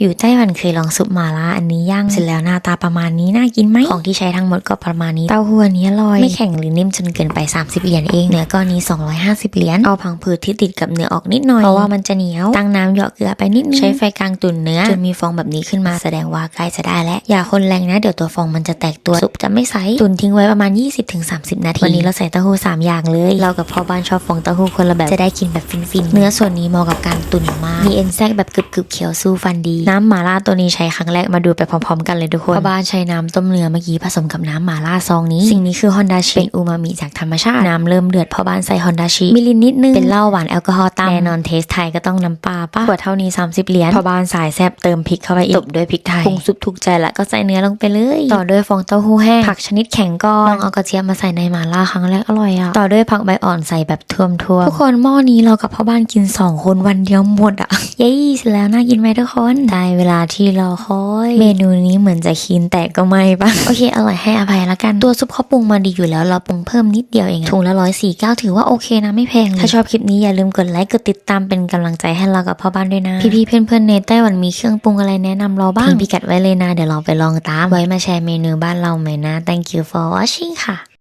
อยู่ไต้หวันเคยลองซุปหมาล่าอันนี้ย่างเสร็จแล้วหน้าตาประมาณนี้น่ากินไหมของที่ใช้ทั้งหมดก็ประมาณนี้เต้าหู้อันนี้อร่อย ไม่แข็งหรือนิ่มจนเกินไป 30 เหรียญเองเนื้อก้อนนี้ 250 เหรียญเอาพังผืดที่ติดกับเนื้อออกนิดหน่อยเพราะว่ามันจะเหนียวตั้งน้ำเหยาะเกลือไปนิดนึงใช้ไฟกลางตุ๋นเนื้อจนมีฟองแบบนี้ขึ้นมาแสดงว่าใกล้จะได้แล้วอย่าคนแรงนะเดี๋ยวตัวฟองมันจะแตกตัวซุปจะไม่ใสตุ๋นทิ้งไว้ประมาณ 20-30 นาทีวันนี้เราใส่เต้าหู้สามอย่างเลย เรากับพ่อบ้านชอบฟองเต้าหู้คนละแบบจะได้กินแบบฟินๆเนื้อส่วนนี้เหมาะกับการตุ๋นมากมีเอ็นแทรกแบบกรึบๆเคี้ยวสู้ฟันดีน้ำหมาล่าตัวนี้ใช้ครั้งแรกมาดูไปพร้อมๆ กันเลยทุกคนพ่อบ้านใช้น้ำต้มเนื้อเมื่อกี้ผสมกับน้ำหมาล่าซองนี้ สิ่งนี้คือฮอนดาชิเป็นอูมามิจากธรรมชาติ น้ำเริ่มเดือดพ่อบ้านใส่ฮอนดาชิมิลินิดนึง เป็นเหล้าหวานแอลกอฮอล์ตามแน่นอนเทสไทยก็ต้องน้ำปลาป่ะขวดเท่านี้ 30 เหรียญพ่อบ้านสายแซบเติมพริกเข้าไปอีกตบด้วยพริกไทยปรุงซุปถูกใจละก็ใส่เนื้อลงไปเลย ต่อด้วยฟองเต้าหู้แห้งผักชนิดแข็งก้อนลองเอากระเจี๊ยบมาใส่ในหมาล่าครั้งแรกอร่อยอะต่อด้วยผักใบอ่อนใส่แบบท่วมๆทุกคนหม้อนี้เรากับพ่อบ้านกินสองคนวันเดียวหมดอะเย้เสร็จแล้วน่ากินไหมทุกคนได้เวลาที่รอคอย เมนูนี้เหมือนจะคีนแต่ก็ไม่ปะโอเค อร่อยให้อภัยละกัน ตัวซุปเขาปรุงมาดีอยู่แล้วเราปรุงเพิ่มนิดเดียวเองอะถุงละร้อยสี่เก้าถือว่าโอเคนะไม่แพงเลยถ้าชอบคลิปนี้อย่าลืมกดไลค์กดติดตามเป็นกำลังใจให้เรากับพ่อบ้านด้วยนะ พี่ๆเพื่อนๆในไต้หวันมีเครื่องปรุงอะไรแนะนำเราบ้างทิ้งพิกัดไว้เลยนะเดี๋ยวเราไปลองตามไว้มาแชร์เมนูบ้านเราใหม่นะ thank you for watching ค่ะ